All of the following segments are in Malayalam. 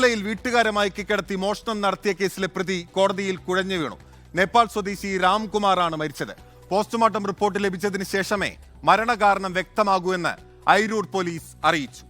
വർക്കലയിൽ വീട്ടുകാരെ മയക്കിക്കിടത്തി മോഷണം നടത്തിയ കേസിലെ പ്രതി കോടതിയിൽ കുഴഞ്ഞു വീണു. നേപ്പാൾ സ്വദേശി രാംകുമാറാണ് മരിച്ചത്. പോസ്റ്റ്മോർട്ടം റിപ്പോർട്ട് ലഭിച്ചതിന് ശേഷമേ മരണകാരണം വ്യക്തമാകൂ എന്ന് ഐരൂർ പോലീസ് അറിയിച്ചു.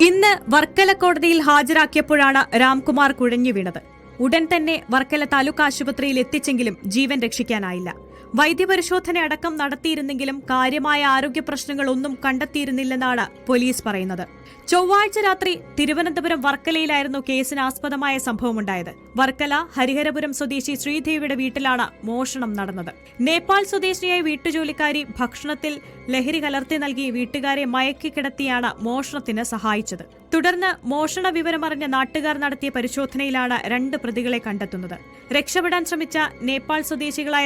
ഇന്ന് വർക്കല കോടതിയിൽ ഹാജരാക്കിയപ്പോഴാണ് രാംകുമാർ കുഴഞ്ഞു വീണത് ഉടൻ തന്നെ വർക്കല താലൂക്ക് ആശുപത്രിയിൽ എത്തിച്ചെങ്കിലും ജീവൻ രക്ഷിക്കാനായില്ല. വൈദ്യപരിശോധന അടക്കം നടത്തിയിരുന്നെങ്കിലും കാര്യമായ ആരോഗ്യ പ്രശ്നങ്ങളൊന്നും കണ്ടെത്തിയിരുന്നില്ലെന്നാണ് പോലീസ് പറയുന്നത്. ചൊവ്വാഴ്ച രാത്രി തിരുവനന്തപുരം വർക്കലയിലായിരുന്നു കേസിന് ആസ്പദമായ സംഭവമുണ്ടായത്. വർക്കല ഹരിഹരപുരം സ്വദേശി ശ്രീദേവിയുടെ വീട്ടിലാണ് മോഷണം നടന്നത്. നേപ്പാൾ സ്വദേശിയായ വീട്ടുജോലിക്കാരി ഭക്ഷണത്തിൽ ലഹരി കലർത്തി നൽകി വീട്ടുകാരെ മയക്കിക്കിടത്തിയാണ് മോഷണത്തിന് സഹായിച്ചത്. തുടർന്ന് മോഷണ വിവരമറിഞ്ഞ നാട്ടുകാർ നടത്തിയ പരിശോധനയിലാണ് രണ്ട് പ്രതികളെ കണ്ടെത്തുന്നത്. രക്ഷപ്പെടാൻ ശ്രമിച്ച നേപ്പാൾ സ്വദേശികളായ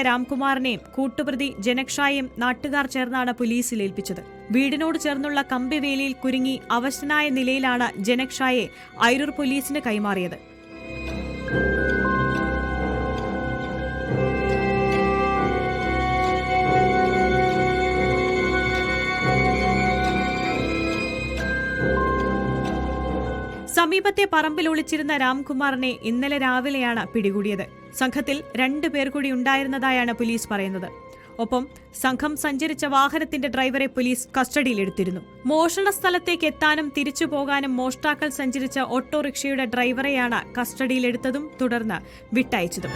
രാംകുമാറിനെയും കൂട്ടുപ്രതി ജനക്ഷായും നാട്ടുകാർ ചേർന്നാണ് പോലീസിൽ ഏൽപ്പിച്ചത്. വീടിനോട് ചേർന്നുള്ള കമ്പിവേലിയിൽ കുരുങ്ങി അവശനായ നിലയിലാണ് ജനക്ഷായെ ഐരൂർ പോലീസിന് കൈമാറിയത്. സമീപത്തെ പറമ്പിൽ ഒളിച്ചിരുന്ന രാംകുമാറിനെ ഇന്നലെ രാവിലെയാണ് പിടികൂടിയത്. സംഘത്തിൽ രണ്ടു പേർ കൂടി ഉണ്ടായിരുന്നതായാണ് പോലീസ് പറയുന്നത്. ഒപ്പം സംഘം സഞ്ചരിച്ച വാഹനത്തിന്റെ ഡ്രൈവറെ പോലീസ് കസ്റ്റഡിയിലെടുത്തിരുന്നു. മോഷണ സ്ഥലത്തേക്ക് എത്താനും തിരിച്ചു പോകാനും മോഷ്ടാക്കൾ സഞ്ചരിച്ച ഓട്ടോറിക്ഷയുടെ ഡ്രൈവറെയാണ് കസ്റ്റഡിയിലെടുത്തതും തുടർന്ന് വിട്ടയച്ചതും.